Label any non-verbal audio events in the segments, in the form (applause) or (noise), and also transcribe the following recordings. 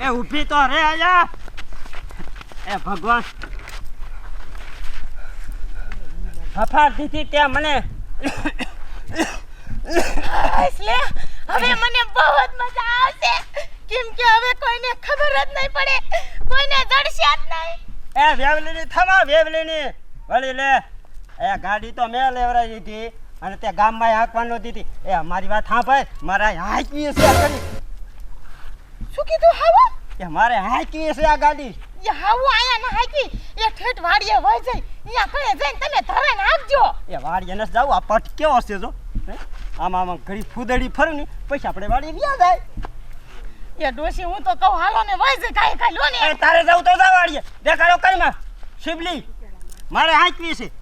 એ ઊભી તો રે આયા. એ ભગવાન. હફાર દીધી ત્યાં મને એટલે હવે મને બહુ જ મજા આવશે. કેમ કે હવે કોઈને ખબર જ નહીં પડે. કોઈને જડશે જ નહીં. એ વેવલીની થમા વેવલીની. વળી લે. એ ગાડી તો મેં લેવરાવી દીધી. અને તે ગામમાં હાંકવાનું દીધી. એ અમારી વાત સાંભળ. મારા હાંકવી છે શું કીધું હાવો? એ મારે હાકી છે આ ગાડી. એ હાવો આયા ના હાકી. એ ઠેઠ વાડીએ વહી જઈ. અહીંયા કણે જઈને તમે ધરાઈને નાખજો એ વાડીએ ન જાવ આ પટ કેવો છે જો? આમ આમાં ઘડી ફૂદડી ફરે ને પછી આપણે વાડી વ્યા જાય. એ ડોશી હું તો કહું હાલો ને વહી જાય કાઈ કાઈ લો ને. તારે જાવ તો જા વાડીએ. દેખાડો કરીમાં શિબલી મારે હાકવી છે.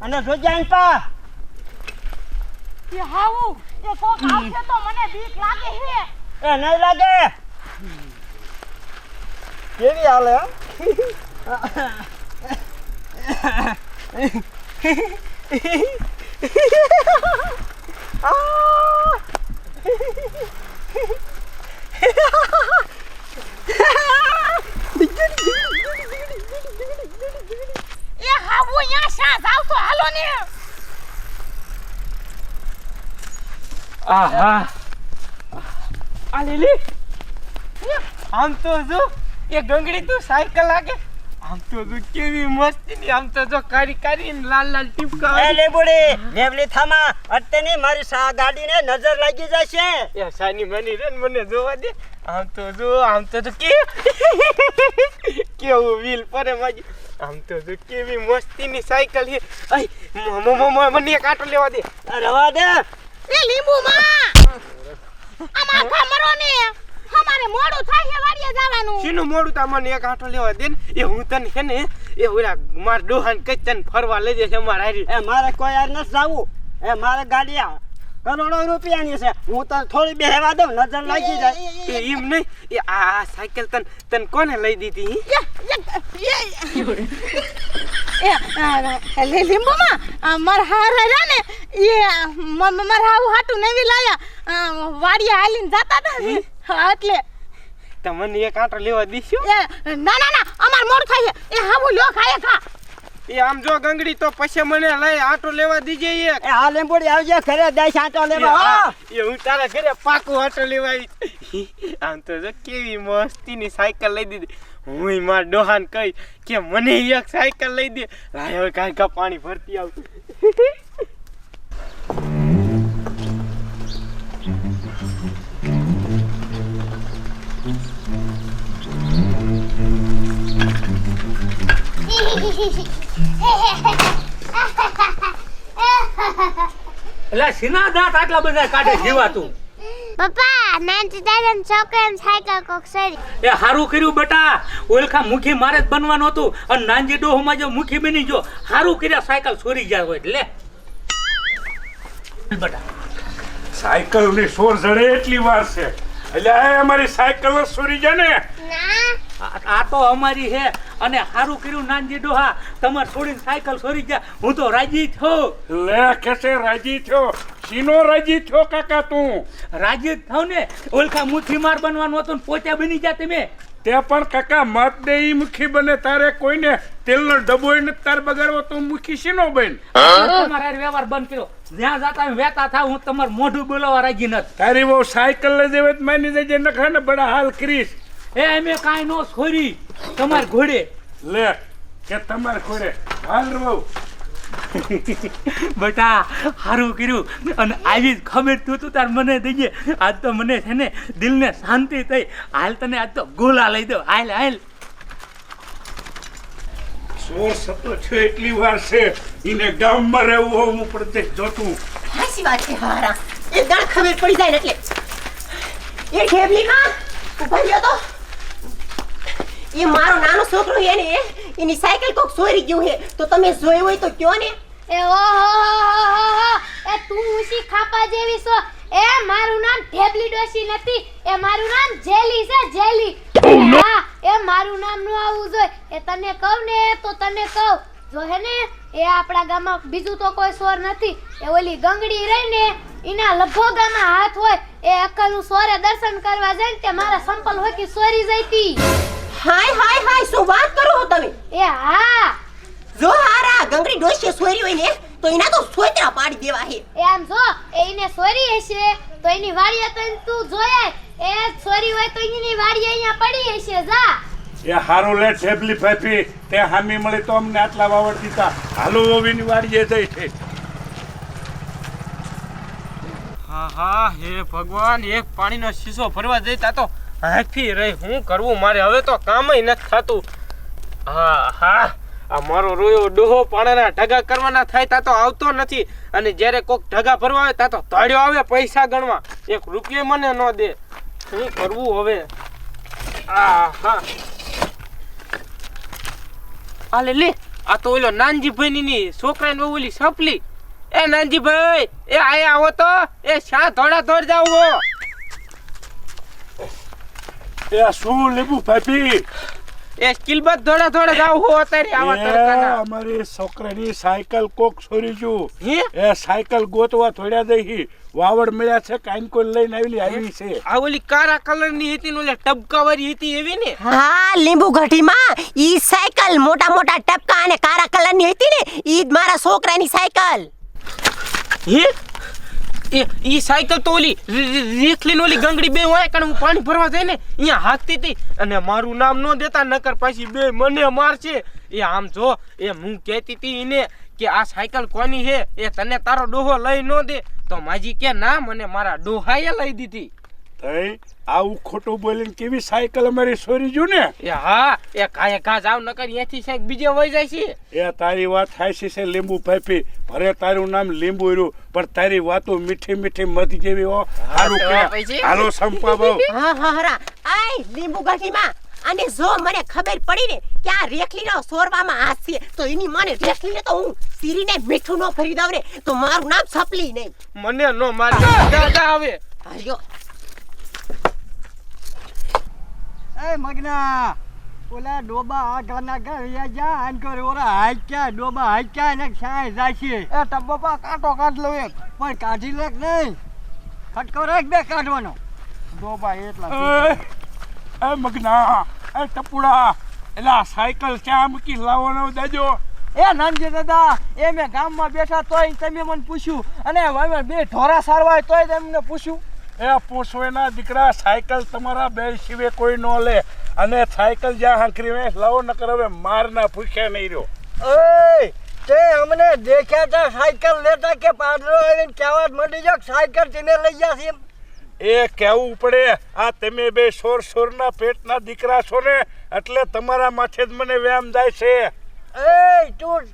અને જોજાઈન પા. એ હાવું. એ કોક આવશે તો મને બીક લાગે હે. એ નહીં લાગે? કેવી હાલે એ હાવું અહીંયા શા જાવ તો હાલો ને. આહા આ લીલી આમ તો જો એ ગંગડી તું સાયકલ લાગે. આમ તો જો કેવી મસ્તી ની આમ તો જો કારી કારી લાલ લાલ ટીપકા એ લેબુડી લેબલી થામા અટતે મારી સા ગાડીને નજર લાગી જશે. એ સાની મની રે મને જોવા દે. આમ તો જો આમ તો જો કે કેવું વ્હીલ પરે માજી આમ તો જો કેવી મસ્તી ની સાયકલ હે આય મ- મો મ- મને એક આટો લેવા દે. અરે રવા દે. એ લીંબુ માં. અમાર આખા ને અમારે મોડું થાય છે વાડીએ જવાનું. શીનું મોડું? તા મને એક આટો લેવા દે ને. એ હું તને છે ને એ ઓલા માર ડોહાન કઈ તને ફરવા લઈ જશે અમારા હારી. એ મારે કોઈ યાર નથી જાવું. એ મારે ગાડી આ કરોડો રૂપિયાની છે. હું તને થોડી બેહવા દઉં નજર લાગી જાય. એ એમ નહીં. એ આ સાયકલ તન તને કોને લઈ દીધી એ લીંબુમાં? મારા હાર રહ્યા ને. એ મારા હાવ હાટું નવી લાયા. વાડીએ હાલીને જતા હતા હા, એટલે. તમને એક આંટો લેવા દીશું? એ ના ના ના અમાર મોડ થાય છે. એ હાવું લ્યો ખાય ખા. એ આમ જો ગંગડી તો પછી મને લઈ આટો લેવા દીજે એક. એ આ લીંબોડી આવજે ઘરે દઈ આંટો લેવા એ હું તારા ઘરે પાકું આટો લેવા આવી. આમ તો જો કેવી મસ્તીની સાયકલ લઈ દીધી. હું માર ડોહાન કહી કે મને એક સાયકલ લઈ દે. લાય હવે કાંઈ કા પાણી ભરતી આવતું. એટલે સિના દાંત આટલા બધા કાઢે જીવા તું પપ્પા નાનથી દાદાને છોકરાને સાયકલ કોક સરી. એ હારું કર્યું બેટા. ઓલખા મુખી મારે જ બનવાનું હતું. અને નાનજી ડોહમાં જો મુખી બની જો હારું કર્યા સાયકલ છોરી જાય હોય એટલે બેટા. સાયકલની સોર જડે એટલી વાર છે. એટલે આ અમારી સાયકલ જ સોરી જાય ને. ના. આ તો અમારી છે અને હારું કર્યું નાનજી ડોહા. તમારે છોડીને સાયકલ છોરી જાય. હું તો રાજી થયો લે કેસે રાજી થયો. સીનો રાજી થયો કાકા તું? રાજી થાવ ને. ઓલખા મુઠ્ઠી માર બનવાનું હતું ને પોચા બની ગયા તમે. તે પણ કાકા મત દે ઈ મુખી બને તારે કોઈને તેલનો ડબો ને તાર બગાડવો તો મુખી શીનો બન. તમારા વ્યવહાર બંધ કર્યો. જ્યાં જાતા વેતા થા હું તમાર મોઢું બોલાવા રાજી નથી. તારી બહુ સાયકલ લઈ દેવે માની દેજે નખા ને બડા હાલ કરીશ. એ અમે કાંઈ નો છોરી તમાર ઘોડે. લે કે તમારે ઘોડે. હાલ રહો (laughs) બેટા સારું કર્યું. અને આવી જ ખબર તું તું તાર મને દઈએ. આજ તો મને છે ને દિલને શાંતિ થઈ. હાલ તને આજ તો ગોલા લઈ દો હાલ હાલ. સોર સતો છે એટલી વાર છે. એને ગામમાં રહેવું હોવું પડતે જોતું. હાસી વાત છે હારા. એ દાળ ખબર પડી જાય એટલે. એ ઠેબલી માં ઊભા રહ્યો તો. એ મારો નાનો છોકરો હે ને એની સાયકલ કોક ચોરી ગયું હે. તો તમે જોયું હોય તો કયો ને? એ ઓહો એ તું ઉસી ખાપા જેવી છો. એ મારું નામ ઢેબલી ડોશી નથી. એ મારું નામ જેલી છે જેલી. હા એ મારું નામનું આવું જોઈએ. એ તને કહું ને તો તને કહું. જો હે ને એ આપણા ગામમાં બીજું તો કોઈ સોર નથી. એ ઓલી ગંગડી રહી ને એના લભોગામાં હાથ હોય. એ અક્કલનું સોરે દર્શન કરવા જાય ને તે મારા સંપલ હોય કે સોરી જઈતી હાય હાય હાય શું વાત કરો છો તમે? એ હા. જો હારા ગંગરી ડોશીએ સોરી હોય ને તો એના તો સોતરા પાડી દેવા હે. એ આમ જો એ એને સોરી હશે તો એની વાડીએ તો તું જોયે. એ સોરી હોય તો એની વાડી અહીંયા પડી હશે જા. એ હારું લે ઠેબલી ફેફી. તે હામી મળી તો અમને આટલા વાવડ દીધા. હાલો ઓવીની વાડીએ જઈ છે. હા હા હે ભગવાન એક પાણીનો શીશો ભરવા જઈતા તો હાથી રહી હું કરવું? મારે હવે તો કામય નથી થતું. હા હા આ મારો રોયો ડોહો પાણાના ઢગા કરવાના થાય તા તો આવતો નથી. અને જ્યારે કોક ઢગા ભરવા આવે તા તો તળ્યો આવે પૈસા ગણવા. એક રૂપિયો મને ન દે. શું કરવું હવે? આ હા. આલે લે. આ તો ઓલો નાનજીભાઈ ની છોકરાની વહુ ઓલી સપલી. એ નાનજીભાઈ એ આયા આવો તો. એ શા ધોડા ધોડ જાવ એ શું લીંબુ ભાભી? એ સ્કિલ બસ ધોડા ધોડા જાવ હો અત્યારે આવા તડકાના. અમારી છોકરાની સાયકલ કોક છોરી જો એ સાયકલ ગોતવા થોડ્યા દેહી વાવડ મળ્યા છે કાઈન કોઈ લઈને આવેલી આવી છે. આ ઓલી કારા કલરની હતી ને ઓલે ટબકા વાળી હતી એવી ને? હા લીંબુ ઘટીમાં. ઈ સાયકલ મોટા મોટા ટપકા અને કારા કલરની હતી ને. ઈ જ મારા છોકરાની સાયકલ. હે? એ, ઈ સાયકલ તો ઓલી રેખલી ઓલી ગંગડી બે હોય, કારણ હું પાણી ભરવા જાય ને અહીંયા હાકતી હતી. અને મારું નામ ન દેતા, નકર પછી બે મને મારશે. એ આમ જો એ હું કહેતી હતી એને કે આ સાયકલ કોની હે એ તને તારો ડોહો લઈ ન દે. તો માજી કે, ના, મને મારા ડોહાએ લઈ દીધી. તઈ આવું ખોટું બોલીને કેવી સાયકલ અમારી છોરી જો ને? એ હા એ કાંઈ ઘા જાવ નકર અહીંયાથી સાહેબ બીજે વહી જાય છે. એ તારી વાત થાય છે લીંબુ ફેફી ભરે તારું નામ લીંબુ રહ્યું પણ તારી વાતો મીઠી મીઠી મધ જેવી હો. હારું કે. હાલો સંપા બહુ. (laughs) હા હા હરા આય લીંબુ ઘટીમાં અને જો મને ખબર પડી ને કે આ રેખલીનો સોરવામાં હાથ છે તો એની માને રેખલીને તો હું સીરીને મીઠું ન ફરી દઉં ને તો મારું નામ સપલી નહીં. મને નો મારી. દાદા આવે હાલ્યો. એ મગના ઓલા ડોબા આગળના ગાના ગા યા જા આન કરે ઓરા હાઈક્યા ડોબા હાઈક્યા ને સાય જાશે. એ ટબ્બા કાંટો કાઢ લો એક. પણ કાઢી લે કે નહીં. ખટકો રાખ બે કાઢવાનો. ડોબા એટલા એ મગના એ ટપુડા એટલે આ સાયકલ ક્યાં મૂકી લાવવાનો દાજો. એ નાનજી દાદા એ મેં ગામમાં બેઠા તોય તમે મને પૂછ્યું. અને બે ઢોરા સારવાય તોય તમને પૂછ્યું. એ પૂછવેના દીકરા સાયકલ તમારા બે સિવાય કોઈ ન લે. અને સાયકલ જ્યાં હાંકરી હોય લાવો કરો હવે મારના ભૂખ્યા નહીં રહ્યો. ઓય તે અમને દેખ્યા તા સાયકલ લેતા કે પાદરો આવીને કહેવા મંડી જાવ સાયકલ તેને લઈ જાશે એ કહેવું પડે આ તમે બે સોર સોરના પેટના દીકરા છો ને એટલે તમારા માથે જ મને વ્યાયામ જાય છે. એ તું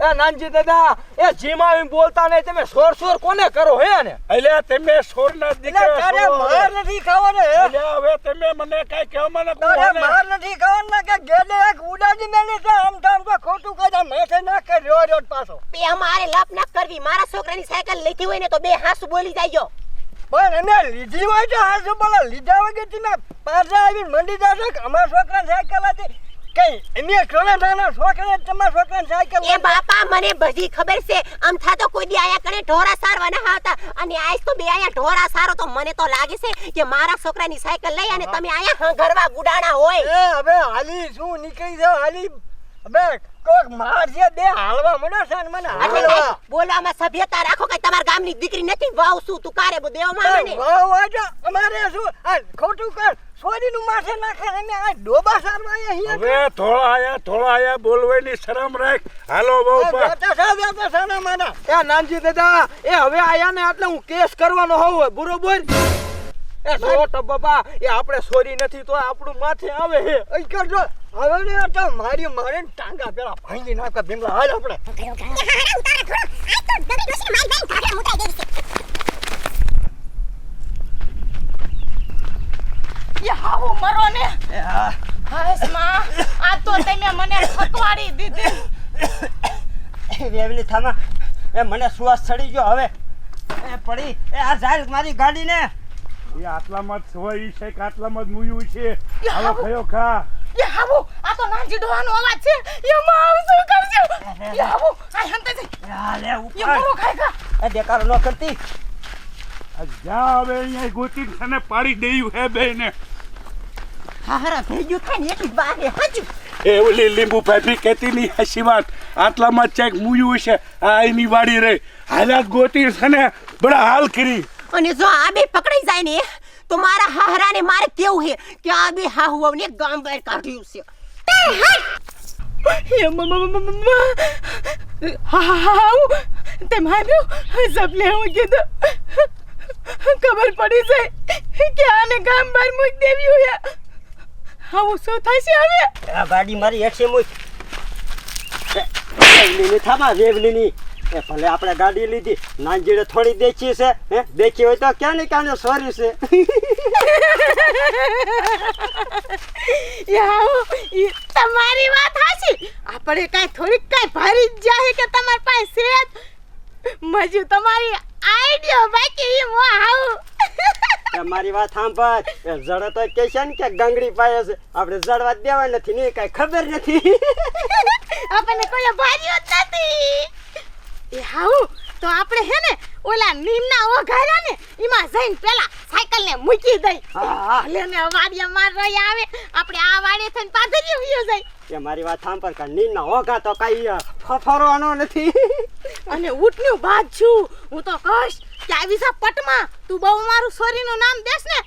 એ નાનજી દાદા એ જીમ એમ બોલતા નહીં તમે સોર સોર કોને કરો હે ને એટલે તમે સોર ના દીકરા તારે માર નથી ખાવાનો હે? એટલે હવે તમે મને કઈ કહેવામાં ના તારે કહો ને. માર નથી ખાવાનો કે ગેલે એક ઉડાડી મેલી છે આમ તો આમ તો ખોટું કાઢા ના કર રો રહ્યો પાછો. બે અમારે લપ ના કરવી. મારા છોકરાની સાયકલ લીધી હોય ને તો બે હાસુ બોલી જાયજો. પણ એને લીધી હોય તો આ બોલા. લીધા વગર તમે પાછા આવીને મંડી જશો કે અમારા છોકરા સાયકલ હતી? કઈ? નાના છોકરા તમારા છોકરા સાયકલ એ બાપા મને બધી ખબર છે. આમ થાતો કોઈ દી આયા કણે ઢોરા સારવા ના હતા અને આજ તો બે આયા ઢોરા સારો તો મને તો લાગે છે કે મારા છોકરાની સાયકલ લઈ અને તમે આયા ઘરવા ગુડાણા હોય. એ હવે હાલી શું? નીકળી જાવ હાલી. હવે કોક માર બે હાલવા મળ્યો છે મને હાલવા કાંઈ બોલવામાં સભ્યતા રાખો કે તમારા ગામની દીકરી નથી વાવ શું તું કારે દેવામાં આવે ને વાહ વાહ અમારે શું આ ખોટું કર સોરીનું માથે નાખે ને આ ડોબા સારવા અહીંયા હવે થોડા આયા થોડા આયા બોલવાની શરમ રાખ. હાલો બહુ પા બેટા સા સાના માના. એ નાનજી દાદા એ હવે આયા ને એટલે હું કેસ કરવાનો હોઉં બરોબર? એ સોટ બાબા એ આપણે સોરી નથી તો આપણું માથે આવે હે. અહીં કરજો. હવે ને આ તો મારી મારે ટાંગા પેલા ભાંગી નાખે ભીમલા હાલ આપણે. એ હાવો મરો ને. હાસમાં આ તો તમે મને ખતવાડી દીધી. વેવલી થામા એ મને સુવાસ ચડી ગયો હવે. એ પડી એ આ જાય મારી ગાડીને. એ આટલામાં જ હોય છે કે આટલામાં જ મુયું છે. હાલો ખયો ખા. એ આ તો નાનજી ડોહાનો અવાજ છે. એમાં આવું શું કરજો એ આ હંતે છે યા લે એ ઉપર મરો ખાય કા એ દેકારો ન કરતી. આ જ્યાં હવે અહીંયા ગોતી તને પાડી દેયું હે બેને હારા ભેગ્યું થાય ને એટલી બારે હાજુ. એ ઓલી લીંબુ ભાભી કહેતી નહીં હસી વાત આટલામાં ચેક મુયું છે આ એની વાડી રહી. હાલાત ગોતી છે ને બડા હાલ કરી. અને જો આ બે પકડાઈ જાય ને તો મારા હાહરાને મારે કેવું હે કે આ બે હાહુઓને ગામ બહાર કાઢ્યું છે હે મમ્મા હા હા તે માર્યું સપલે હું કીધું ખબર પડી જાય કે આને ગામ બહાર મૂક દેવી હોય આવું શું થશે હવે આ ગાડી મારી હેઠે મૂક રેવલીની થામા રેવલીની એ ભલે આપણે ગાડી લીધી નાંજીડે થોડી દેખી છે હે? દેખી હોય તો ક્યાં ને ક્યાં સોરી છે? તમારી વાત હાચી? આપણે કાઈ થોડીક કાઈ ભારી જ જાહે કે તમારી પાસે છે. મજુ તમારી આઈડિયો બાકી ઈ મો આવું. એ મારી વાત સાંભળ. એ જડે તો કે છે ને કે ગંગડી પાય છે. આપણે જડવા દેવા નથી ને કઈ ખબર નથી. આપણને કોઈ ભાર્યો જ નથી. એ હાઉ? તો આપણે હે ને ઓલા નીમના ઓઘારા ને એમાં જઈને પેલા સાયકલ ને મૂકી દઈ. હા. ભલે ને વાડિયા માર રહી આવે આપણે આ વાડે થઈને પાધરી ઉયો જાય. એ મારી વાત સાંભળ કે નીમના ઓઘા તો કઈ ફરવાનો નથી? (laughs) અને ઉઠન્યું બાદ છું. હું તો કહીશ કે આવી જા પટમાં તું બહુ મારું સોરીનું નામ દેશ ને.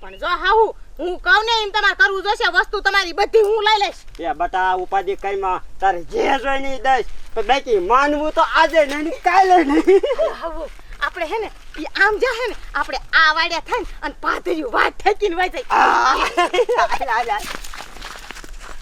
પણ જો હાઉ હું કહું ને એમ તમારે કરવું જોશે વસ્તુ તમારી બધી હું લઈ લઈશ. એ બટા ઉપાધિ કઈમાં તારે જે જોઈ નહીં દઈશ. તો બાકી માનવું તો આજે નહીં કાલે નહીં. આપણે હે ને એ આમ જા હે ને આપણે આ વાડ્યા થાય ને અને પાથર્યું વાત ઠેકીને વાઈ જાય.